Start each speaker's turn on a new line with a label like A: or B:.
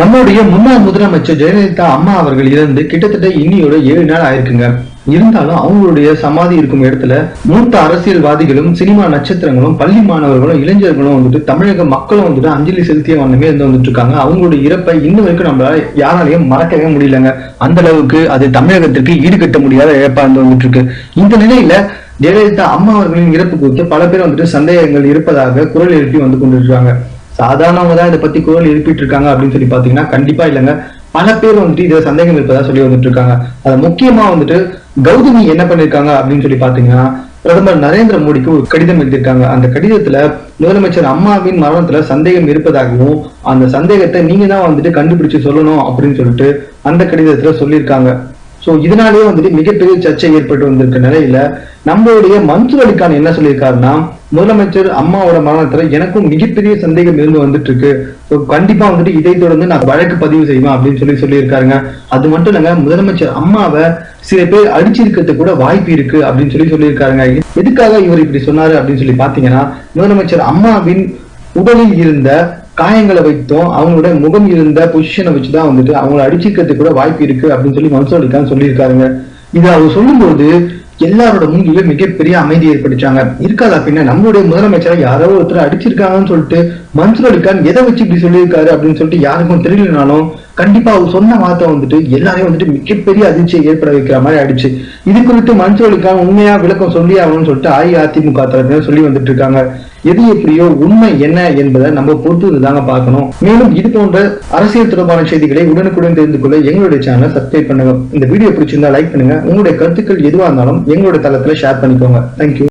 A: நம்முடைய முன்னாள் முதலமைச்சர் ஜெயலலிதா அம்மா அவர்கள் இறந்து கிட்டத்தட்ட இன்னியோட ஏழு நாள் ஆயிருக்குங்க. இருந்தாலும் அவங்களுடைய சமாதி இருக்கும் இடத்துல மூத்த அரசியல்வாதிகளும் சினிமா நட்சத்திரங்களும் பள்ளி மாணவர்களும் இளைஞர்களும் வந்துட்டு தமிழக மக்களும் வந்துட்டு அஞ்சலி செலுத்திய வண்ணமே இருந்து வந்துட்டு இருக்காங்க அவங்களுடைய இறப்பை இன்ன வரைக்கும் நம்மளால யாராலையும் மறக்கவே முடியலங்க. அந்த அளவுக்கு அது தமிழகத்திற்கு ஈடுகட்ட முடியாத இழப்பா இருந்து வந்துட்டு இருக்கு இந்த நிலையில ஜெயலலிதா அம்மா அவர்களின் இறப்பு குறித்து பல பேர் வந்துட்டு சந்தேகங்கள் இருப்பதாக குரல் எழுப்பி வந்து கொண்டிருக்காங்க சாதாரணவங்க தான் இதை பத்தி குரல் எழுப்பிட்டு இருக்காங்க அப்படின்னு சொல்லி பாத்தீங்கன்னா கண்டிப்பா இல்லைங்க. பல பேர் வந்துட்டு இதுல சந்தேகம் இருப்பதா சொல்லி வந்துட்டு இருக்காங்க. அது முக்கியமா வந்துட்டு கௌதமி என்ன பண்ணிருக்காங்க அப்படின்னு சொல்லி பாத்தீங்கன்னா பிரதமர் நரேந்திர மோடிக்கு ஒரு கடிதம் எழுதியிருக்காங்க. அந்த கடிதத்துல முதலமைச்சர் அம்மாவின் மரணத்துல சந்தேகம் இருப்பதாகவும் அந்த சந்தேகத்தை நீங்க தான் வந்துட்டு கண்டுபிடிச்சு சொல்லணும் அப்படின்னு சொல்லிட்டு அந்த கடிதத்துல சொல்லியிருக்காங்க. சோ இதனாலேயே வந்துட்டு மிகப்பெரிய சர்ச்சை ஏற்பட்டு வந்திருக்க நிலையில நம்மளுடைய மன்சூர் அலிகான் என்ன சொல்லியிருக்காருன்னா முதலமைச்சர் அம்மாவோட மரணத்துல எனக்கும் மிகப்பெரிய சந்தேகம் இருந்து வந்துட்டு இருக்கு ஸோ கண்டிப்பா வந்துட்டு இதை தொடர்ந்து நான் வழக்கு பதிவு செய்வேன் அப்படின்னு சொல்லி சொல்லியிருக்காருங்க. அது மட்டும் இல்லைங்க முதலமைச்சர் அம்மாவை சில பேர் அடிச்சிருக்கிறது கூட வாய்ப்பு இருக்கு அப்படின்னு சொல்லி சொல்லியிருக்காருங்க. எதுக்காக இவர் இப்படி சொன்னாரு அப்படின்னு சொல்லி பாத்தீங்கன்னா முதலமைச்சர் அம்மாவின் உடலில் இருந்த காயங்களை வைத்தும் அவங்களோட முகம் இருந்த பொசிஷனை வச்சுதான் வந்துட்டு அவங்கள அடிச்சுக்கிறதுக்கு கூட வாய்ப்பு இருக்கு அப்படின்னு சொல்லி மன்சூர் கான் சொல்லியிருக்காருங்க. இது அவர் சொல்லும்போது எல்லாரோட முன்னிலும் மிகப்பெரிய அமைதி ஏற்படுத்தாங்க இருக்காதா பின்ன? நம்மளுடைய முதலமைச்சரை யாரோ ஒருத்தர் அடிச்சிருக்காங்கன்னு சொல்லிட்டு மன்சூர் அலிகான் எதை வச்சு இப்படி சொல்லியிருக்காரு அப்படின்னு சொல்லிட்டு யாருக்கும் தெரியலனாலும் கண்டிப்பா அவர் சொன்ன வார்த்தை வந்துட்டு எல்லாரையும் வந்துட்டு மிகப்பெரிய அதிர்ச்சியை ஏற்பட வைக்கிற மாதிரி ஆயிடுச்சு. இது குறித்து மன்சூர் உண்மையா விளக்கம் சொல்லி ஆகணும்னு சொல்லிட்டு அஇஅதிமுக தரப்பினர் சொல்லி வந்துட்டு இருக்காங்க. எது எப்படியோ உண்மை என்ன என்பதை நம்ம பொறுத்து தாங்க பார்க்கணும். மேலும் இது போன்ற அரசியல் தொடர்பான செய்திகளை உடனுக்குடன் தெரிந்து கொள்ள எங்களுடைய சேனலை சப்ஸ்கிரைப் பண்ணுங்க. இந்த வீடியோ பிடிச்சிருந்தா லைக் பண்ணுங்க. உங்களுடைய கருத்துக்கள் எதுவா இருந்தாலும் எங்களுடைய தளத்துல ஷேர் பண்ணிக்கோங்க. தேங்க்யூ